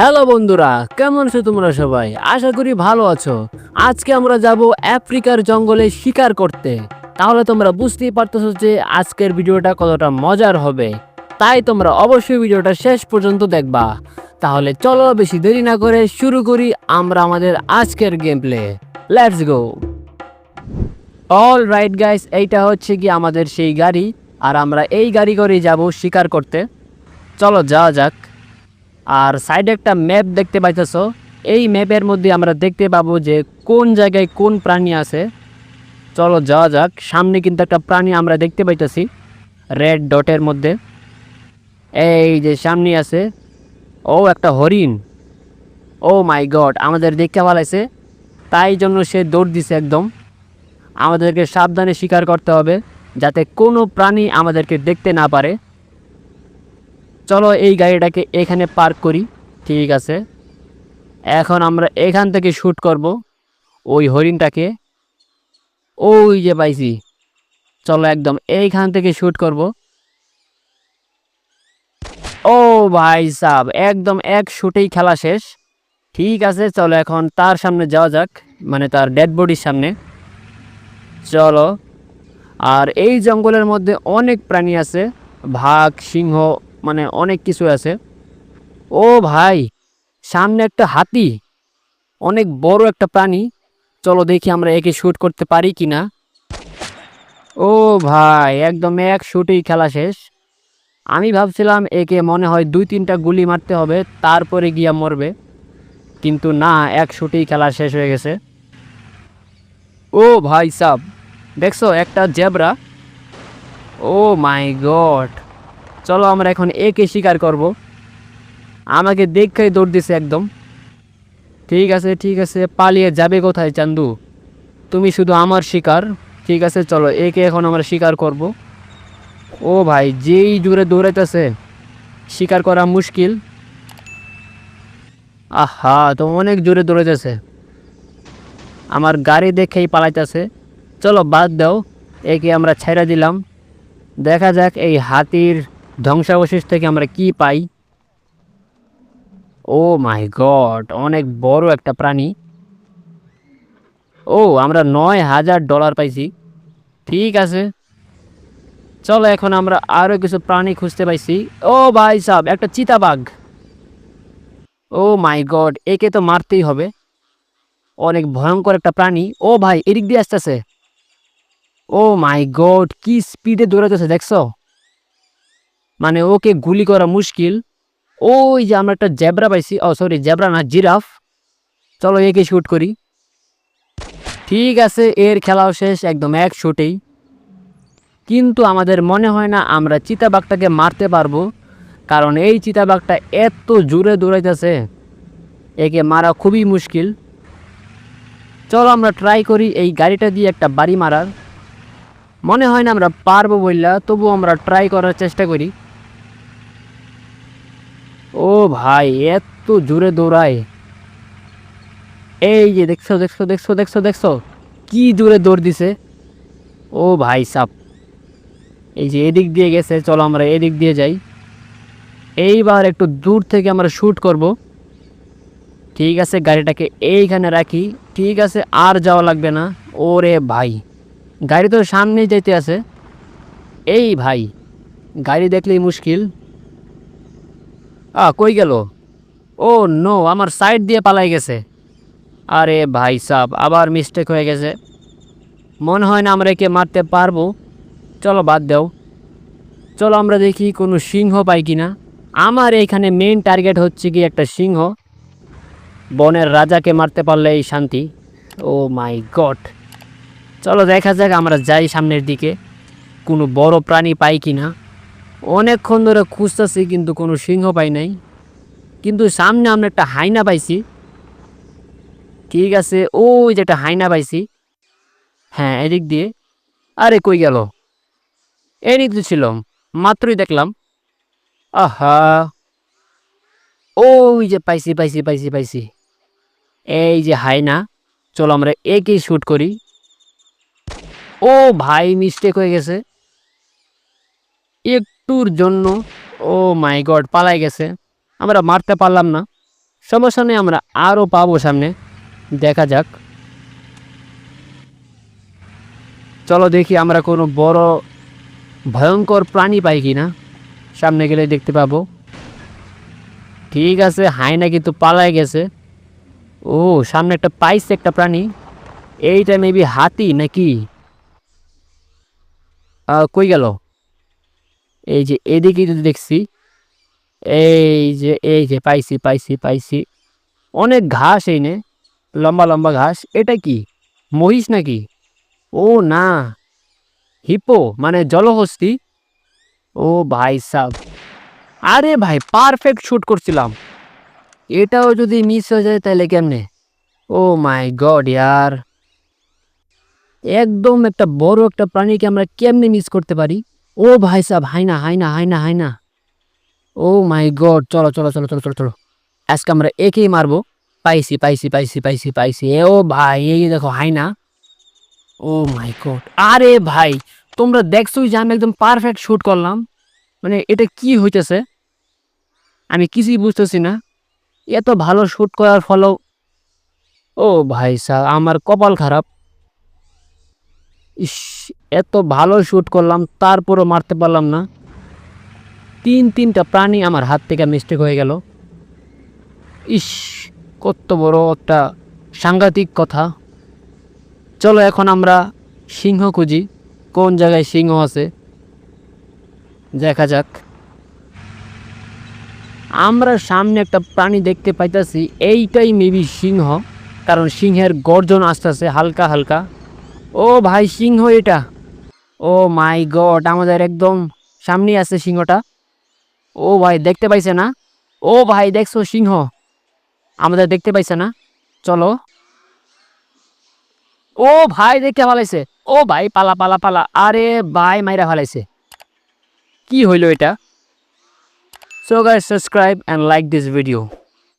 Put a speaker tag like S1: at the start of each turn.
S1: Hello বন্ধুরা, কেমন আছো তোমরা সবাই? আশা করি ভালো আছো। আজকে আমরা যাব আফ্রিকার জঙ্গলে শিকার করতে। তাহলে তোমরা বুঝতেই পারতেছো যে আজকের ভিডিওটা কতটা মজার হবে। তাই তোমরা অবশ্যই ভিডিওটা শেষ পর্যন্ত দেখবা। তাহলে চলো বেশি দেরি না করে শুরু করি আমরা আমাদের আজকের game play let's go all right guys এইটা হচ্ছে কি আমাদের সেই গাড়ি। আর আমরা এই গাড়ি করেই যাব শিকার করতে। চলো যাওয়া যাক। আর সাইডে একটা ম্যাপ দেখতে পাইতেছো। এই ম্যাপের মধ্যে আমরা দেখতে পাবো যে কোন জায়গায় কোন প্রাণী আছে। চলো যাওয়া যাক। সামনে কিন্তু একটা প্রাণী আমরা দেখতে পাইতেছি রেড ডটের মধ্যে। এই যে সামনে আছে। ও, একটা হরিণ। ও মাই গড, আমাদের দেখতে পালাইছে তাই জন্য সে দৌড় দিছে একদম। আমাদেরকে সাবধানে শিকার করতে হবে, যাতে কোনো প্রাণী আমাদেরকে দেখতে না পারে। চলো এই গাড়িটাকে এখানে পার্ক করি। ঠিক আছে। এখন আমরা এখান থেকে শ্যুট করব ওই হরিণটাকে। ওই যে পাইছি। চলো একদম এইখান থেকে শ্যুট করব। ও ভাই সাব, একদম এক শ্যুটেই খেলা শেষ। ঠিক আছে, চলো এখন তার সামনে যাওয়া যাক মানে তার ডেড বডির সামনে। চলো। আর এই জঙ্গলের মধ্যে অনেক প্রাণী আছে। ভাগ, সিংহ মানে অনেক কিছু আছে। ও ভাই, সামনে একটা হাতি। অনেক বড় একটা প্রাণী। চলো দেখি আমরা একে শ্যুট করতে পারি কি না ও ভাই, একদম এক শুটেই খেলা শেষ। আমি ভাবছিলাম একে মনে হয় দুই তিনটা গুলি মারতে হবে, তারপরে গিয়া মরবে। কিন্তু না, এক শুটেই খেলা শেষ হয়ে গেছে। ও ভাই সাব, দেখছ একটা জেব্রা? O my god. চলো আমরা এখন একে শিকার করব। আমাকে দেখেই দৌড় দিছে একদম। ঠিক আছে ঠিক আছে, পালিয়ে যাবে কোথায় চান্দু? তুমি শুধু আমার শিকার। ঠিক আছে, চলো একে এখন আমরা শিকার করব। ও ভাই, যেই জুড়ে দৌড়াইতেছে, শিকার করা মুশকিল। আহা, তো অনেক জোরে দৌড়াইতেছে। আমার গাড়ি দেখেই পালাইতেছে। চলো বাদ দাও, একে আমরা ছেড়ে দিলাম। দেখা যাক এই হাতির ধ্বংসাবশেষ থেকে আমরা কি পাই? ও মাই গড, অনেক বড় একটা প্রাণী। ও, আমরা নয় হাজার ডলার পাইছি। ঠিক আছে। চলো এখন আমরা আরও কিছু প্রাণী খুঁজতে পাইছি। ও ভাই সাব, একটা চিতাবাঘ। ও মাই গড, একে তো মারতেই হবে। অনেক ভয়ঙ্কর একটা প্রাণী। ও ভাই, এদিক দিয়ে আসতেছে। ও মাই গড, কি স্পিডে দৌড়াতেছে দেখছ? মানে ওকে গুলি করা মুশকিল। ওই যে আমরা একটা জেব্রা পাইছি। ও সরি জেব্রা না, জিরাফ। চলো একে শ্যুট করি। ঠিক আছে, এর খেলাও শেষ, একদম এক শ্যুটেই কিন্তু আমাদের মনে হয় না আমরা চিতাবাঘটাকে মারতে পারব, কারণ এই চিতাবাঘটা এত জোরে দৌড়াইতেছে। একে মারা খুবই মুশকিল। চলো আমরা ট্রাই করি এই গাড়িটা দিয়ে একটা বাড়ি মারার। মনে হয় না আমরা পারব বললা তবু আমরা ট্রাই করার চেষ্টা করি। ও ভাই, এত জোরে দৌড়ায়। এই যে দেখছ দেখছ দেখছ দেখছ দেখছ, কি জোরে দৌড় দিছে। ও ভাই সাপ। এই যে এদিক দিয়ে গেছে, চলো আমরা এদিক দিয়ে যাই। এইবার একটু দূর থেকে আমরা শ্যুট করব। ঠিক আছে, গাড়িটাকে এইখানে রাখি। ঠিক আছে, আর যাওয়া লাগবে না। ওরে ভাই, গাড়ি তো সামনেই যাইতে আছে। এই ভাই, গাড়ি দেখলেই মুশকিল। আ, কই গেল? ও নো আমার সাইড দিয়ে পালাই গেছে। আরে ভাই সাব, আবার মিস্টেক হয়ে গেছে। মনে হয় না আমরা একে মারতে পারব। চলো বাদ দাও। চলো আমরা দেখি কোনো সিংহ পাই কি না আমার এইখানে মেন টার্গেট হচ্ছে কি একটা সিংহ। বনের রাজাকে মারতে পারলে এই শান্তি। ও মাই গড চলো দেখা যাক আমরা যাই সামনের দিকে। কোনো বড় প্রাণী পাই কি না অনেকক্ষণ ধরে খুঁজতেছি, কিন্তু কোনো সিংহ পাই নাই। কিন্তু সামনে আমরা একটা হাইনা পাইছি। ঠিক আছে, ওই যে একটা হাইনা পাইছি। হ্যাঁ এদিক দিয়ে। আরে, কই গেল? এদিক তো ছিল মাত্রই দেখলাম। আহা! ওই যে পাইছি পাইছি পাইছি পাইছি। এই যে হাইনা, চলো আমরা একই শ্যুট করি। ও ভাই মিস্টেক হয়ে গেছে। একটুর জন্য, ও মাই গড, পালাই গেছে। আমরা মারতে পারলাম না। সমস্যা নেই, আমরা আরও পাবো সামনে। দেখা যাক। চলো দেখি আমরা কোনো বড় ভয়ঙ্কর প্রাণী পাই কি না সামনে গেলে দেখতে পাবো। ঠিক আছে হায়না কিন্তু পালায় গেছে। ও, সামনে একটা পাইছে একটা প্রাণী। এইটা মেবি হাতি নাকি? কই গেল? এই যে এদিকে যদি দেখছি, এই যে এই যে, পাইছি পাইছি পাইছি। অনেক ঘাস এই নে লম্বা লম্বা ঘাস। এটা কি? মহিষ নাকি? ও না। হিপো মানে জলহস্তি? ও ভাই সাব। আরে ভাই পারফেক্ট শুট করছিলাম। এটাও যদি মিস হয়ে যায় তাহলে কেমনে? ও মাই গড ইয়ার। একদম একটা বড় একটা প্রাণীকে আমরা কেমনে মিস করতে পারি? ও ভাই সাব হাই না হাই না হাই না হাই না ও মাই গড, চলো চলো চলো চলো চলো চলো। আজকে আমরা একেই মারবো। পাইছি পাইছি পাইছি পাইছি পাইছি। এ ও ভাই, এই দেখো হাই না ও মাই গড। আরে ভাই, তোমরা দেখছোই যে আমি একদম পারফেক্ট শ্যুট করলাম। মানে এটা কি হইতেছে? আমি কিছুই বুঝতেছি না। এত ভালো শুট করার ফলেও ও ভাই স্যার আমার কপাল খারাপ। ইস, এত ভালো শ্যুট করলাম, তারপরও মারতে পারলাম না। তিন, তিনটা প্রাণী আমার হাত থেকে মিস্টেক হয়ে গেল। ইস, কত বড় একটা সাংঘাতিক কথা। চলো এখন আমরা সিংহ খুঁজি, কোন জায়গায় সিংহ আছে। দেখা যাক। আমরা সামনে একটা প্রাণী দেখতে পাইতাছি, এইটাই মেবি সিংহ, কারণ সিংহের গর্জন আসতেছে হালকা হালকা। ও ভাই, সিংহ এটা। ও মাই গড, আমাদের একদম সামনেই আছে সিংহটা। ও ভাই, দেখতে পাইছে না? ও ভাই, দেখছ সিংহ? আমাদের দেখতে পাইছে না? চলো। ও ভাই দেখতে ফালাইছে। ও ভাই, পালা পালা পালা। আরে ভাই, মাইরা ফালাইছে। কি হইল এটা? So guys subscribe and like this video